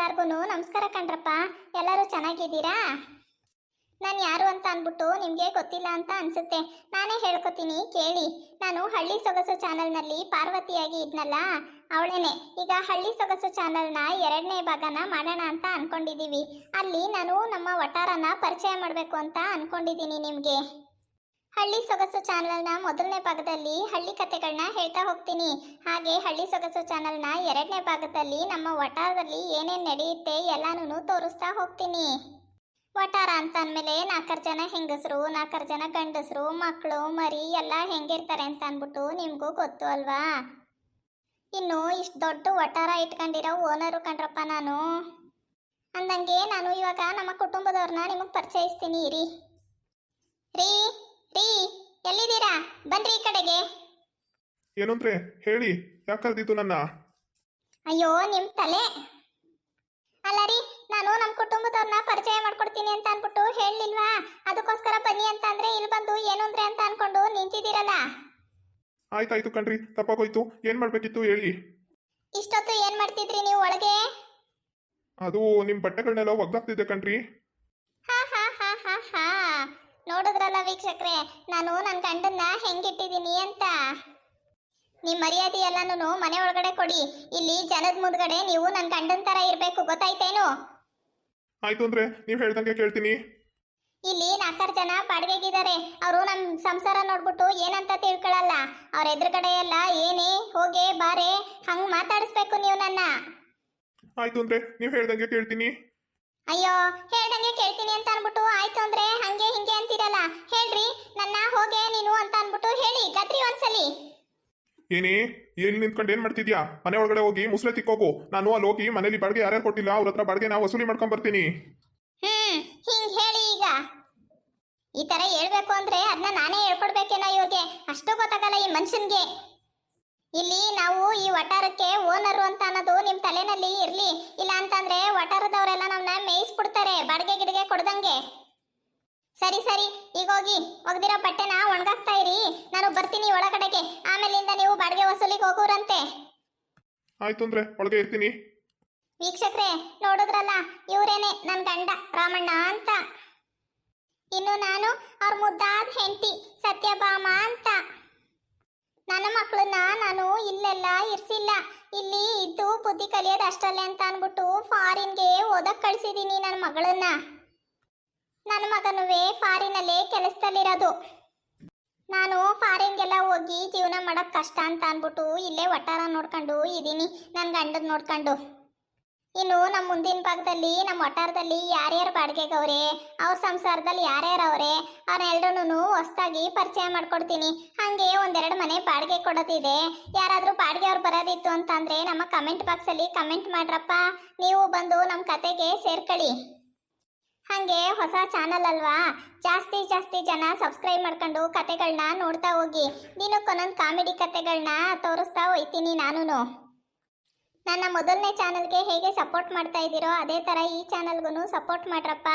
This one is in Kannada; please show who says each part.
Speaker 1: ಎಲ್ಲಾರ್ಗು ನಮಸ್ಕಾರ ಕಣ್ರಪ್ಪ. ಎಲ್ಲರೂ ಚೆನ್ನಾಗಿದ್ದೀರಾ? ನಾನು ಯಾರು ಅಂತ ಅಂದ್ಬಿಟ್ಟು ನಿಮಗೆ ಗೊತ್ತಿಲ್ಲ ಅಂತ ಅನಿಸುತ್ತೆ. ನಾನೇ ಹೇಳ್ಕೊತೀನಿ, ಕೇಳಿ. ನಾನು ಹಳ್ಳಿ ಸೊಗಸು ಚಾನಲ್ನಲ್ಲಿ ಪಾರ್ವತಿಯಾಗಿ ಇದ್ನಲ್ಲ, ಅವಳೇನೆ. ಈಗ ಹಳ್ಳಿ ಸೊಗಸು ಚಾನಲ್ನ ಎರಡನೇ ಭಾಗನ ಮಾಡೋಣ ಅಂತ ಅನ್ಕೊಂಡಿದ್ದೀವಿ. ಅಲ್ಲಿ ನಾನು ನಮ್ಮ ವಟಾರನ ಪರಿಚಯ ಮಾಡಬೇಕು ಅಂತ ಅನ್ಕೊಂಡಿದ್ದೀನಿ ನಿಮಗೆ. ಹಳ್ಳಿ ಸೊಗಸು ಚಾನಲ್ನ ಮೊದಲನೇ ಭಾಗದಲ್ಲಿ ಹಳ್ಳಿ ಕಥೆಗಳನ್ನ ಹೇಳ್ತಾ ಹೋಗ್ತೀನಿ. ಹಾಗೆ ಹಳ್ಳಿ ಸೊಗಸು ಚಾನಲ್ನ ಎರಡನೇ ಭಾಗದಲ್ಲಿ ನಮ್ಮ ವಟಾರದಲ್ಲಿ ಏನೇನು ನಡೆಯುತ್ತೆ ಎಲ್ಲಾನು ತೋರಿಸ್ತಾ ಹೋಗ್ತೀನಿ. ವಟಾರ ಅಂತ ಅಂದಮೇಲೆ ನಾಲ್ಕಾರು ಜನ ಹೆಂಗಸರು, ನಾಲ್ಕಾರು ಜನ ಗಂಡಸರು ಮಕ್ಕಳು ಮರಿ ಎಲ್ಲ ಹೆಂಗಿರ್ತಾರೆ ಅಂತ ಅಂದ್ಬಿಟ್ಟು ನಿಮಗೂ ಗೊತ್ತು ಅಲ್ವಾ? ಇನ್ನು ಇಷ್ಟು ದೊಡ್ಡ ವಟಾರ ಇಟ್ಕೊಂಡಿರೋ ಓನರು ಕಂಡ್ರಪ್ಪ ನಾನು. ಅಂದಂಗೆ ನಾನು ಇವಾಗ ನಮ್ಮ ಕುಟುಂಬದವ್ರನ್ನ ನಿಮಗೆ ಪರಿಚಯಿಸ್ತೀನಿ. ರೀ. ರೀ. ರೀ ಎಲ್ಲಿದ್ದೀರಾ? ಬನ್ರಿ ಈ ಕಡೆಗೆ.
Speaker 2: ಏನಂದ್ರೆ ಹೇಳಿ ಯಾಕೆ ಕರೆದಿತ್ತು ನನ್ನ?
Speaker 1: ಅಯ್ಯೋ ನಿಮ್ ತಲೆ. ಅಲ್ಲ ರೀ ನಾನು ನಮ್ಮ ಕುಟುಂಬದವ್ರನ್ನ ಪರಿಚಯ ಮಾಡ್ಕೊಡ್ತೀನಿ ಅಂತ ಅನ್ಬಿಟ್ಟು ಹೇಳಲಿಲ್ವಾ? ಅದಕ್ಕೋಸ್ಕರ ಬನ್ನಿ ಅಂತ ಅಂದ್ರೆ ಇಲ್ಲಿ ಬಂದು ಏನು ಅಂದ್ರೆ ಅಂತ ಅನ್ಕೊಂಡು ನಿಂತಿದ್ದೀರಲ್ಲ.
Speaker 2: ಆಯ್ತಾಯ್ತು ಕಣ್ರಿ ತಪ್ಪಾಗೋಯ್ತು. ಏನ್ ಮಾಡ್ಬೇಕಿತ್ತು ಹೇಳಿ.
Speaker 1: ಇಷ್ಟೊತ್ತು ಏನ್ ಮಾಡ್ತಿದ್ರಿ ನೀವು ಒಳಗೆ?
Speaker 2: ಅದು ನಿಮ್ ಬಟ್ಟೆಗಳನ್ನೆಲ್ಲ ಒಗ್ದಾಗ್ತಿದ್ದೆ ಕಣ್ರಿ.
Speaker 1: ವೀಕ್ಷಕ್ರೆ ನಾನು ನನ್ನ ಗಂಡನ್ನ ಹೆಂಗಿಟ್ಟಿದ್ದೀನಿ ಅಂತ. ನಿಮ್ಮ ಮರ್ಯಾದೆ ಎಲ್ಲಾನು ಮನೆ ಒಳಗಡೆ ಕೊಡಿ. ಇಲ್ಲಿ ಜನದ ಮುಂದ್ಗಡೆ ನೀವು ನನ್ನ ಗಂಡನ ತರ ಇರ್ಬೇಕು ಗೊತ್ತಾಯ್ತೇನು?
Speaker 2: ಆಯ್ತು ಅಂದ್ರೆ ನೀವ್ ಹೇಳ್ದಂಗೆ ಕೇಳ್ತೀನಿ.
Speaker 1: ಇಲ್ಲಿ ನಾಲ್ಕಾರು ಜನ ಬಾಡಿಗೆಗಿದ್ದಾರೆ. ಅವರು ನಮ್ಮ ಸಂಸಾರ ನೋಡ್ಬಿಟ್ಟು ಏನಂತ ತಿಳ್ಕೊಳಲ್ಲ. ಅವ್ರ ಎದುರುಗಡೆ ಎಲ್ಲ ಏನೇ ಹೋಗೆ ಬಾರೆ ಹಂಗ್ ಮಾತಾಡಿಸ್ಬೇಕು ನೀವು ನನ್ನ.
Speaker 2: ಆಯ್ತು ಅಂದ್ರೆ ನೀವ್ ಹೇಳ್ದಂಗೆ ಕೇಳ್ತೀನಿ.
Speaker 1: ಅಯ್ಯೋ ಹೇಳ್ದಂಗೆ ಕೇಳ್ತೀನಿ ಅಂತ ಅನ್ಬಿಟ್ಟು ಆಯ್ತು ಅಂದ್ರೆ ಹೇಳಿ ಕತ್ರಿ ಒಂದ್ಸಲಿ.
Speaker 2: ಏನೇ ಏನ್ ನಿಂತ್ಕೊಂಡು ಏನ್ ಮಾಡ್ತಿದ್ಯಾ? ಮನೆ ಒಳಗಡೆ ಹೋಗಿ ಮುಸ್ಲೆ ತಿಕ್ಕೋಗು ನಾನು ಅಲ್ಲಿ ಹೋಗಿ ಮನೇಲಿ ಬಾಡಿಗೆ ಯಾರ್ಯಾರು ಕೊಟ್ಟಿಲ್ಲ ಅವ್ರ ಹತ್ರ ಬಾಡಿಗೆ ನಾವು ವಸೂಲಿ ಮಾಡ್ಕೊಂಡ್ ಬರ್ತೀನಿ.
Speaker 1: ಹ್ಮ್ ಹಿಂಗ್ ಹೇಳಿ ಈಗ. ಈ ತರ ಹೇಳ್ಬೇಕು ಅಂದ್ರೆ ಅದನ್ನ ನಾನೇ ಹೇಳ್ಕೊಡ್ಬೇಕೇನೋ ಇವ್ರಿಗೆ. ಅಷ್ಟು ಗೊತ್ತಾಗಲ್ಲ ಈ ಮನುಷ್ಯನ್ಗೆ ಇಲ್ಲಿ ನಾವು ಈ ವಟಾರಕ್ಕೆ ಓನರು ಅಂತ ಅನ್ನೋದು ನಿಮ್ ತಲೆನಲ್ಲಿ ಇರ್ಲಿ. ಇಲ್ಲ ಅಂತಂದ್ರೆ ವಟಾರದವರೆಲ್ಲ ಸರಿ ಸರಿ ಈಗ ಹೋಗಿ. ಒಗ್ದಿರೋ ಬಟ್ಟೆನ ಒಣಗಾಕ್ತಾ ಇರಿ. ನಾನು ಬರ್ತೀನಿ ಒಳಗಡೆಗೆ. ಆಮೇಲಿಂದ ನೀವು ಬಾಡಿಗೆ ವಸೂಲಿಗೆ ಹೋಗೋರಂತೆ.
Speaker 2: ಆಯ್ತು ಅಂದ್ರೆ ಒಳಗೆ ಇರ್ತೀನಿ.
Speaker 1: ವೀಕ್ಷಕ್ರೆ ನೋಡಿದ್ರಲ್ಲ ಇವರೇನೆ ನನ್ನ ಗಂಡ ರಾಮಣ್ಣ ಅಂತ. ಇನ್ನು ನಾನು ಅವ್ರ ಮುದ್ದಾದ ಹೆಂಡತಿ ಸತ್ಯಭಾಮ ಅಂತ. ನನ್ನ ಮಕ್ಕಳನ್ನ ನಾನು ಇಲ್ಲೆಲ್ಲ ಇರ್ಸಿಲ್ಲ. ಇಲ್ಲಿ ಇದ್ದು ಬುದ್ಧಿ ಕಲಿಯೋದು ಅಷ್ಟಲ್ಲೇ ಅಂತ ಅಂದ್ಬಿಟ್ಟು ಫಾರಿನ್ಗೆ ಓದಕ್ಕೆ ಕಳಿಸಿದ್ದೀನಿ ನನ್ನ ಮಗಳನ್ನ. ನನ್ನ ಮಗನುವೆ, ಫಾರಿನಲ್ಲೇ ಕೆಲಸದಲ್ಲಿರೋದು. ನಾನು ಫಾರಿನ್ಗೆಲ್ಲ ಹೋಗಿ ಜೀವನ ಮಾಡೋಕ್ಕೆ ಕಷ್ಟ ಅಂತ ಅಂದ್ಬಿಟ್ಟು ಇಲ್ಲೇ ಒಟ್ಟಾರ ನೋಡ್ಕೊಂಡು ಇದ್ದೀನಿ ನನ್ನ ಗಂಡದ್ ನೋಡ್ಕೊಂಡು. ಇನ್ನು ನಮ್ಮ ಮುಂದಿನ ಭಾಗದಲ್ಲಿ ನಮ್ಮ ಒಟ್ಟಾರದಲ್ಲಿ ಯಾರ್ಯಾರು ಬಾಡಿಗೆಗವ್ರೆ, ಅವ್ರ ಸಂಸಾರದಲ್ಲಿ ಯಾರ್ಯಾರು ಅವರೇ ಅವ್ರನ್ನೆಲ್ಲರೂ ಹೊಸ್ದಾಗಿ ಪರಿಚಯ ಮಾಡ್ಕೊಡ್ತೀನಿ. ಹಾಗೆ ಒಂದೆರಡು ಮನೆ ಬಾಡಿಗೆ ಕೊಡೋದಿದೆ. ಯಾರಾದರೂ ಬಾಡಿಗೆ ಅವ್ರು ಬರೋದಿತ್ತು ಅಂತಂದರೆ ನಮ್ಮ ಕಮೆಂಟ್ ಬಾಕ್ಸಲ್ಲಿ ಕಮೆಂಟ್ ಮಾಡ್ರಪ್ಪ. ನೀವು ಬಂದು ನಮ್ಮ ಕತೆಗೆ ಸೇರ್ಕೊಳ್ಳಿ ಹಾಗೆ ಹೊಸ ಚಾನಲ್ ಅಲ್ವಾ? ಜಾಸ್ತಿ ಜಾಸ್ತಿ ಜನ ಸಬ್ಸ್ಕ್ರೈಬ್ ಮಾಡ್ಕೊಂಡು ಕತೆಗಳನ್ನ ನೋಡ್ತಾ ಹೋಗಿ. ದಿನಕ್ಕೊಂದೊಂದು ಕಾಮಿಡಿ ಕತೆಗಳನ್ನ ತೋರಿಸ್ತಾ ಹೋಯ್ತೀನಿ ನಾನು ನನ್ನ ಮೊದಲನೇ ಚಾನಲ್ಗೆ ಹೇಗೆ ಸಪೋರ್ಟ್ ಮಾಡ್ತಾ ಇದ್ದೀರೋ ಅದೇ ಥರ ಈ ಚಾನಲ್ಗೂ ಸಪೋರ್ಟ್ ಮಾಡ್ರಪ್ಪ.